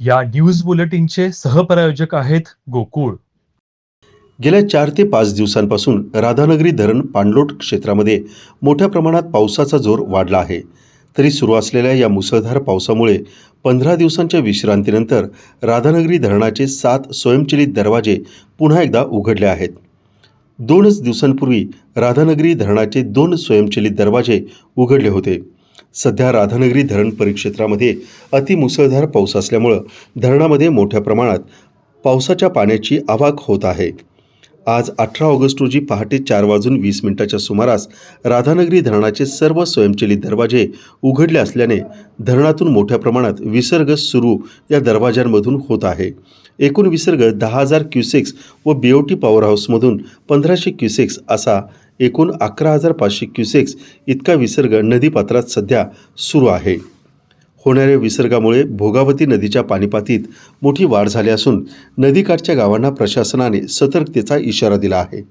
या न्यूज बुलेटिनचे सहप्रायोजक आहेत गोकुळ. गेल्या चार ते पाच दिवसांपासून राधानगरी धरण पाणलोट क्षेत्रामध्ये मोठ्या प्रमाणात पावसाचा जोर वाढला आहे. तरी सुरू असलेल्या या मुसळधार पावसामुळे पंधरा दिवसांच्या विश्रांतीनंतर राधानगरी धरणाचे सात स्वयंचलित दरवाजे पुन्हा एकदा उघडले आहेत. दोनच दिवसांपूर्वी राधानगरी धरणाचे दोन स्वयंचलित दरवाजे उघडले होते. सध्या राधानगरी धरण परिक्षेत्रामध्ये अतिमुसळधार पाऊस असल्यामुळं धरणामध्ये मोठ्या प्रमाणात पावसाच्या पाण्याची आवाक होत आहे. आज अठरा ऑगस्ट रोजी पहाटे चार वाजून वीस मिनिटाच्या सुमारास राधानगरी धरणाचे सर्व स्वयंचलित दरवाजे उघडले असल्याने धरणातून मोठ्या प्रमाणात विसर्ग सुरू या दरवाजांमधून होत आहे. एकूण विसर्ग दहा हजार क्युसेक्स व बीओटी पॉवर हाऊसमधून पंधराशे क्युसेक्स असा एकूण अकरा हजार पाचशे क्युसेक्स इतका विसर्ग नदीपात्रात सध्या सुरू आहे. होणाऱ्या विसर्गामुळे भोगावती नदीच्या पाणीपातीत मोठी वाढ झाली असून नदीकाठच्या गावांना प्रशासनाने सतर्कतेचा इशारा दिला आहे.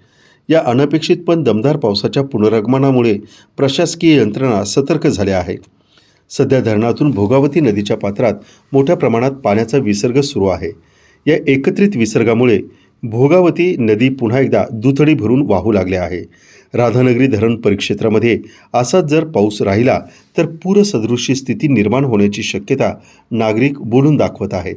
या अनपेक्षित पण दमदार पावसाच्या पुनरागमनामुळे प्रशासकीय यंत्रणा सतर्क झाल्या आहे सध्या धरणातून भोगावती नदीच्या पात्रात मोठ्या प्रमाणात पाण्याचा विसर्ग सुरू आहे. या एकत्रित विसर्गामुळे भोगावती नदी पुन्हा एकदा दुथडी भरून वाहू लागल्या आहे. राधानगरी धरण परिक्षेत्रामध्ये असाच जर पाऊस राहिला तर पूरसदृशी स्थिती निर्माण होण्याची शक्यता नागरिक बोलून दाखवत आहेत.